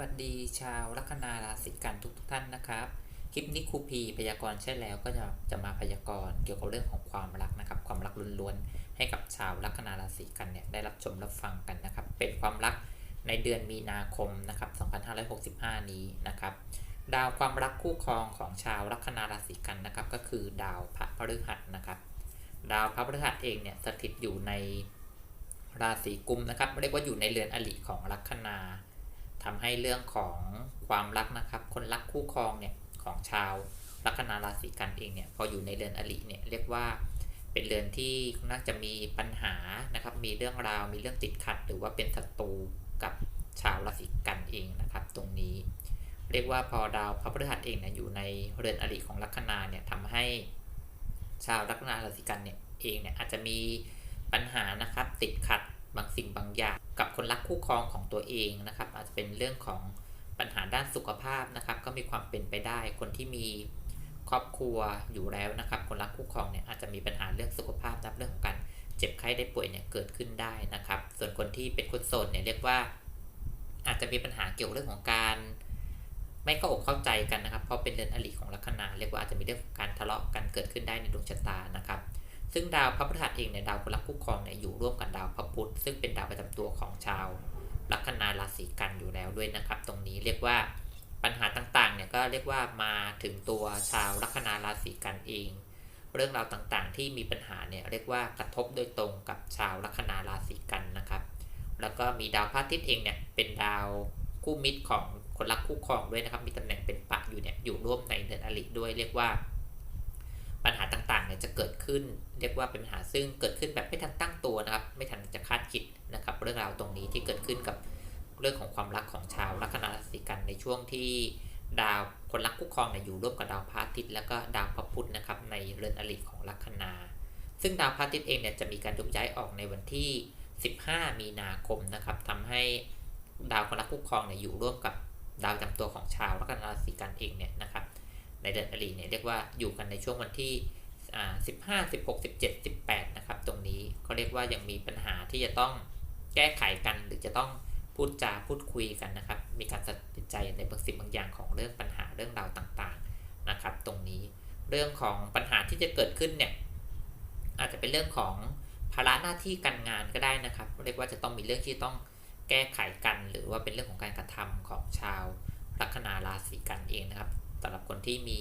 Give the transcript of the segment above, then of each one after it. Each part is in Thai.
วัสดีชาวลัคนาราศีกันทุกทท่านนะครับ คลิปนี้ครูพีพยากรณ์ใช่แล้วก็จะจะมาพยากรณ์เกี่ยวกับเรื่องของความรักนะครับ ความรักล้วนๆให้กับชาวลัคนาราศีกันเนี่ยได้รับชมรับฟังกันนะครับ เป็นความรักในเดือนมีนาคมนะครับ 2565 นี้นะครับ ดาวความรักคู่ครองของชาวลัคนาราศีกันนะครับ ก็คือดาวพระพฤหัสนะครับ ดาวพระพฤหัสเองเนี่ยสถิตอยู่ในราศีกุมนะครับเรียกว่าอยู่ในเรือนอริของลัคนา ทำให้เรื่องของความรักนะครับ คนรักคู่ครองเนี่ยของชาวลัคนาราศีกันเองเนี่ยพออยู่ในเรือนอริเนี่ยเรียกว่าเป็นเรือนที่น่าจะมีปัญหานะครับ มีเรื่องราวมีเรื่องติดขัด หรือว่าเป็นศัตรูกับชาวราศีกันเองนะครับ ตรงนี้ เรียกว่าพอดาวพระพฤหัสเองเนี่ยอยู่ในเรือนอริของลัคนาเนี่ยทำให้ชาวลัคนาราศีกันเนี่ยเองเนี่ยอาจจะมีปัญหานะครับติดขัด บางสิ่งบางอย่าง กับคนรักคู่ครองของตัวเองนะครับ อาจจะเป็นเรื่องของปัญหาด้านสุขภาพนะครับ ก็มีความเป็นไปได้คนที่มีครอบครัวอยู่แล้วนะครับ คนรักคู่ครองเนี่ยอาจจะมีปัญหาเรื่องสุขภาพนะเรื่องของการเจ็บไข้ได้ป่วยเนี่ยเกิดขึ้นได้นะครับ ส่วนคนที่เป็นคนโสดเนี่ยเรียกว่า อาจจะมีปัญหาเกี่ยวเรื่องของการ ไม่เข้าอกเข้าใจกันนะครับ เพราะเป็นเรือนอริของลัคนาเรียกว่าอาจจะมีเรื่องของการทะเลาะกันเกิดขึ้นได้ในดวงชะตานะครับ ซึ่งดาวพระพฤหัสเองเนี่ยดาวคนรักคู่ครองเนี่ยอยู่ร่วมกับดาวพระพุธซึ่งเป็นดาวประจำตัวของชาวลัคนาราศีกันอยู่แล้วด้วยนะครับ ตรงนี้เรียกว่าปัญหาต่างๆเนี่ยก็เรียกว่ามาถึงตัวชาวลัคนาราศีกันเอง เรื่องราวต่างๆ ที่มีปัญหาเนี่ยเรียกว่ากระทบโดยตรงกับชาวลัคนาราศีกันนะครับ แล้วก็มีดาวพระอาทิตย์เองเนี่ยเป็นดาวคู่มิตรของคนรักคู่ครองด้วยนะครับ มีตำแหน่งเป็นปะอยู่เนี่ยอยู่ร่วมในเดือนอริด้วยเรียกว่า ๆเนี่ยจะเกิดขึ้น เรียกว่าเป็นปัญหาซึ่งเกิดขึ้นแบบไม่ทันตั้งตัวนะครับ ไม่ทันจะคาดคิดนะครับ เรื่องราวตรงนี้ที่เกิดขึ้นกับเรื่องของความรักของชาวลัคนาราศีกันในช่วงที่ดาวคนรักคู่ครองเนี่ยอยู่ร่วมกับดาวพระอาทิตย์แล้วก็ดาวพระพุธนะครับในเรือนอริของลัคนา ซึ่งดาวพระอาทิตย์เองเนี่ยจะมีการยกย้ายออกในวันที่ 15 มีนาคมนะครับทำให้ดาวคนรักคู่ครองเนี่ยอยู่ร่วมกับดาวจำตัวของชาวลัคนาราศีกันเองเนี่ยนะครับในเดือนอรีเนี่ยเรียกว่าอยู่กันในช่วงวันที่่า15 16 17 18นะครับตรงนี้เขาเรียกว่ายังมีปัญหาที่จะต้องแก้ไขกันหรือจะต้องพูดจาพูดคุยกันนะครับ มีการตัดสินใจในบางสิ่งบางอย่างของเรื่องปัญหาเรื่องราวต่างๆนะครับ ตรงนี้เรื่องของปัญหาที่จะเกิดขึ้นเนี่ยอาจจะเป็นเรื่องของภาระหน้าที่การงานก็ได้นะครับ เรียกว่าจะต้องมีเรื่องที่ต้องแก้ไขกัน หรือว่าเป็นเรื่องของการกระทำของชาวลัคนาราศีกันเองนะครับสำหรับคนที่มี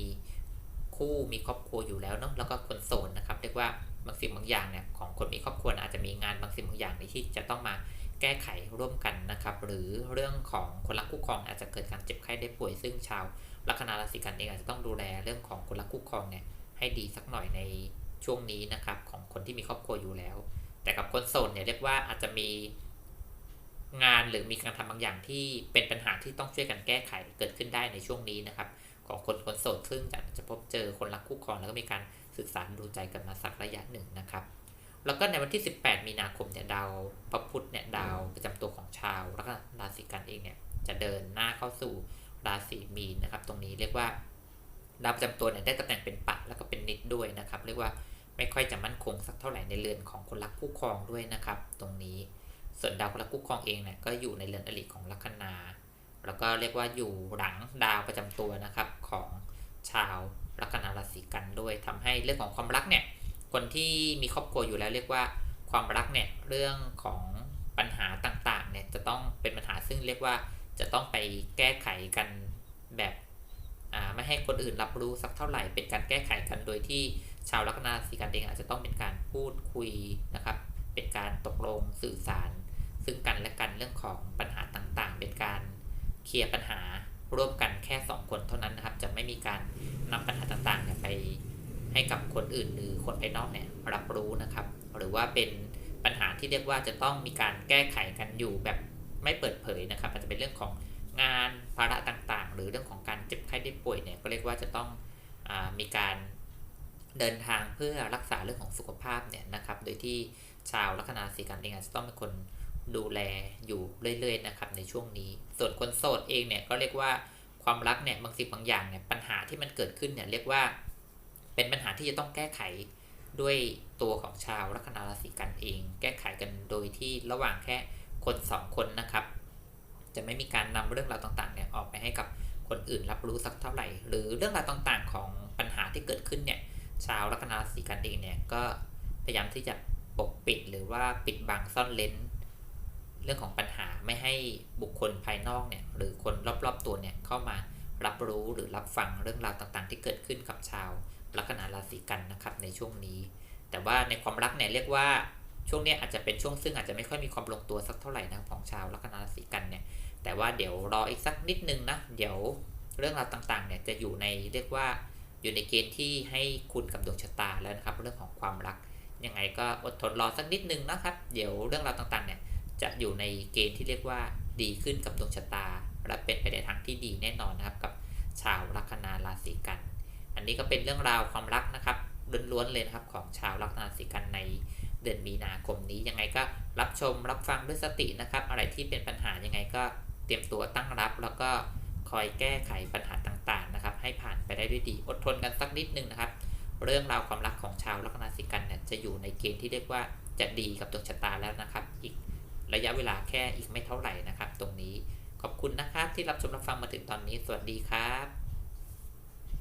คู่มีครอบครัวอยู่แล้วเนาะแล้วก็คนโสดนะครับเรียกว่าบางสิ่งบางอย่างเนี่ยของคนมีครอบครัวอาจจะมีงานบางสิ่งบางอย่างที่จะต้องมาแก้ไขร่วมกันนะครับหรือเรื่องของคนรักคู่ครองอาจจะเกิดการเจ็บไข้ได้ป่วย ซึ่งชาวลัคนาราศีกันเองอาจจะต้องดูแลเรื่องของคนรักคู่ครองเนี่ยให้ดีสักหน่อยในช่วงนี้นะครับของคนที่มีครอบครัวอยู่แล้ว แต่กับคนโสดเนี่ยเรียกว่าอาจจะมีงานหรือมีการทำบางอย่างที่เป็นปัญหาที่ต้องช่วยกันแก้ไขเกิดขึ้นได้ในช่วงนี้นะครับ ของคนคนโสดซึ่งจะพบเจอคนรักคู่ครองแล้วก็มีการศึกษาดูใจกันมาสักระยะหนึ่งนะครับ แล้วก็ในวันที่ 18 มีนาคมเนี่ยดาวพระพุธเนี่ยดาวประจำตัวของชาวล้วก็ราศีกันเองเนี่ยจะเดินหน้าเข้าสู่ราศีมีนนะครับ ตรงนี้เรียกว่าดาวประจำตัวเนี่ยได้ตำแหน่งเป็นปัดแล้วก็เป็นนิดด้วยนะครับ เรียกว่าไม่ค่อยจะมั่นคงสักเท่าไหร่ในเรือนของคนรักคู่ครองด้วยนะครับ ตรงนี้ส่วนดาวคนรักคู่ครองเองเนี่ยก็อยู่ในเรือนอริของลัคนา แล้วก็เรียกว่าอยู่หลังดาวประจำตัวนะครับของชาวลัคนาราศีกันด้วยทำให้เรื่องของความรักเนี่ยคนที่มีครอบครัวอยู่แล้วเรียกว่าความรักเนี่ยเรื่องของปัญหาต่างๆเนี่ยจะต้องเป็นปัญหาซึ่งเรียกว่าจะต้องไปแก้ไขกันแบบไม่ให้คนอื่นรับรู้สักเท่าไหร่เป็นการแก้ไขกันโดยที่ชาวลัคนาราศีกันเองอาจจะต้องเป็นการพูดคุยนะครับ เป็นการตกลงสื่อสาร ซึ่งกันและกันเรื่องของปัญหาต่างๆ เป็นการ เคลียร์ปัญหาร่วมกันแค่ 2 คนเท่านั้นนะครับ จะไม่มีการนำปัญหาต่างๆไปให้กับคนอื่นหรือคนภายนอกเนี่ยรับรู้นะครับ หรือว่าเป็นปัญหาที่เรียกว่าจะต้องมีการแก้ไขกันอยู่แบบไม่เปิดเผยนะครับอาจจะเป็นเรื่องของงานภาระต่างๆ หรือเรื่องของการเจ็บไข้ได้ป่วยเนี่ยก็เรียกว่าจะต้องอมีการเดินทางเพื่อรักษาเรื่องของสุขภาพเนี่ยนะครับ โดยที่ชาวลัคนาสีกันเองอาจจะต้องเป็นคน ดูแลอยู่เรื่อยๆนะครับในช่วงนี้ ส่วนคนโสดเองเนี่ยก็เรียกว่าความรักเนี่ยบางสิ่งบางอย่างเนี่ยปัญหาที่มันเกิดขึ้นเนี่ยเรียกว่า เป็นปัญหาที่จะต้องแก้ไขด้วยตัวของชาวลัคนาราศีกันเอง แก้ไขกันโดยที่ระหว่างแค่คน2คนนะครับ จะไม่มีการนำเรื่องราวต่างๆเนี่ยออกไปให้กับคนอื่นรับรู้สักเท่าไหร่ หรือเรื่องราวต่างๆ ของปัญหาที่เกิดขึ้นเนี่ยชาวลัคนาราศีกันเองเนี่ยก็พยายามที่จะปกปิดหรือว่าปิดบังซ่อนเลน เรื่องของปัญหาไม่ให้บุคคลภายนอกเนี่ยหรือคนรอบๆตัวเนี่ยเข้ามารับรู้หรือรับฟังเรื่องราวต่างๆ ที่เกิดขึ้นกับชาวลัคนาราศีกันนะครับในช่วงนี้ แต่ว่าในความรักเนี่ยเรียกว่าช่วงนี้อาจจะเป็นช่วงซึ่งอาจจะไม่ค่อยมีความลงตัวสักเท่าไหร่นะของชาวลัคนาราศีกันเนี่ยแต่ว่าเดี๋ยวรออีกสักนิดนึงนะเดี๋ยวเรื่องราวต่างๆเนี่ยจะอยู่ในเรียกว่าอยู่ในเกณฑ์ที่ให้คุณกับดวงชะตาแล้วนะครับเรื่องของความรักยังไงก็อดทนรอสักนิดนึงนะครับ เดี๋ยวเรื่องราวต่างๆเนี่ย จะอยู่ในเกณฑ์ที่เรียกว่าดีขึ้นกับดวงชะตา และเป็นไปในทางที่ดีแน่นอนนะครับกับชาวลัคนาราศีกัน อันนี้ก็เป็นเรื่องราวความรักนะครับล้วนๆเลยนะครับของชาวลัคนาราศีกันในเดือนมีนาคมนี้ยังไงก็รับชมรับฟังด้วยสตินะครับ อะไรที่เป็นปัญหายังไงก็เตรียมตัวตั้งรับ แล้วก็คอยแก้ไขปัญหาต่างๆนะครับ ให้ผ่านไปได้ด้วยดีอดทนกันสักนิดนึงนะครับ เรื่องราวความรักของชาวลัคนาราศีกันเนี่ยจะอยู่ในเกณฑ์ที่เรียกว่าจะดีกับดวงชะตาแล้วนะครับ อีก ระยะเวลาแค่อีกไม่เท่าไหร่นะครับ ตรงนี้ขอบคุณนะครับที่รับชมรับฟังมาถึงตอนนี้ สวัสดีครับ